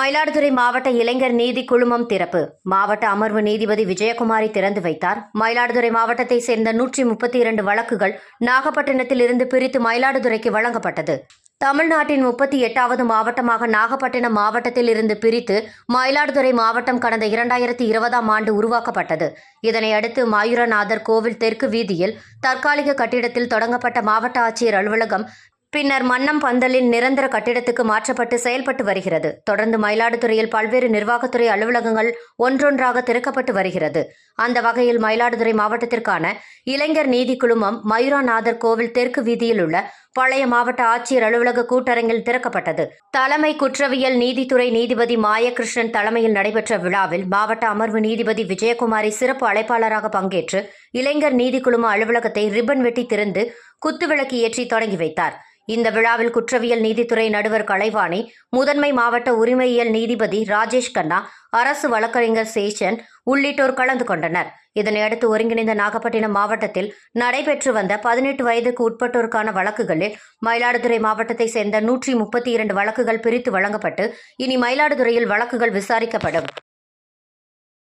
மயிலாடுதுறை மாவட்ட இளைஞர் நீதி குழுமம் திறப்பு. மாவட்ட அமர்வு நீதிபதி விஜயகுமாரி திறந்து வைத்தார். மயிலாடுதுறை மாவட்டத்தை சேர்ந்த நூற்றி முப்பத்தி இரண்டு வழக்குகள் நாகப்பட்டினத்தில் இருந்து பிரித்து மயிலாடுதுறைக்கு வழங்கப்பட்டது. தமிழ்நாட்டின் முப்பத்தி எட்டாவது மாவட்டமாக நாகப்பட்டினம் மாவட்டத்தில் இருந்து பிரித்து மயிலாடுதுறை மாவட்டம் கடந்த இரண்டாயிரத்தி இருபதாம் ஆண்டு உருவாக்கப்பட்டது. இதனை அடுத்து மாயூரநாதர் கோவில் தெற்கு வீதியில் தற்காலிக கட்டிடத்தில் தொடங்கப்பட்ட மாவட்ட ஆட்சியர் அலுவலகம் பின்னர் மன்னம் பந்தலின் நிரந்தர கட்டிடத்துக்கு மாற்றப்பட்டு செயல்பட்டு வருகிறது. தொடர்ந்து மயிலாடுதுறையில் பல்வேறு நிர்வாகத்துறை அலுவலகங்கள் ஒன்றொன்றாக திறக்கப்பட்டு வருகிறது. அந்த வகையில் மயிலாடுதுறை மாவட்டத்திற்கான இளைஞர் நீதி குழுமம் மயூராநாதர் கோவில் தெற்கு வீதியில் உள்ள பழைய மாவட்ட ஆட்சியர் அலுவலக கூட்டரங்கில் திறக்கப்பட்டது. தலைமை குற்றவியல் நீதித்துறை நீதிபதி மாயகிருஷ்ணன் தலைமையில் நடைபெற்ற விழாவில் மாவட்ட அமர்வு நீதிபதி விஜயகுமாரி சிறப்பு அழைப்பாளராக பங்கேற்று இளைஞர் நீதி குழும அலுவலகத்தை ரிப்பன் வெட்டி திறந்து குத்துவிளக்கு ஏற்றி தொடங்கி வைத்தார். இந்த விழாவில் குற்றவியல் நீதித்துறை நடுவர் கலைவாணி முதன்மை மாவட்ட உரிமையியல் நீதிபதி ராஜேஷ் கண்ணா அரசு வழக்கறிஞர் சேஷன் உள்ளிட்டோர் கலந்து கொண்டனர். இதனையடுத்து ஒருங்கிணைந்த நாகப்பட்டினம் மாவட்டத்தில் நடைபெற்று வந்த பதினெட்டு வயதுக்கு உட்பட்டோருக்கான வழக்குகளில் மயிலாடுதுறை மாவட்டத்தை சேர்ந்த நூற்றி முப்பத்தி இரண்டு வழக்குகள் பிரித்து வழங்கப்பட்டு இனி மயிலாடுதுறையில் வழக்குகள் விசாரிக்கப்படும்.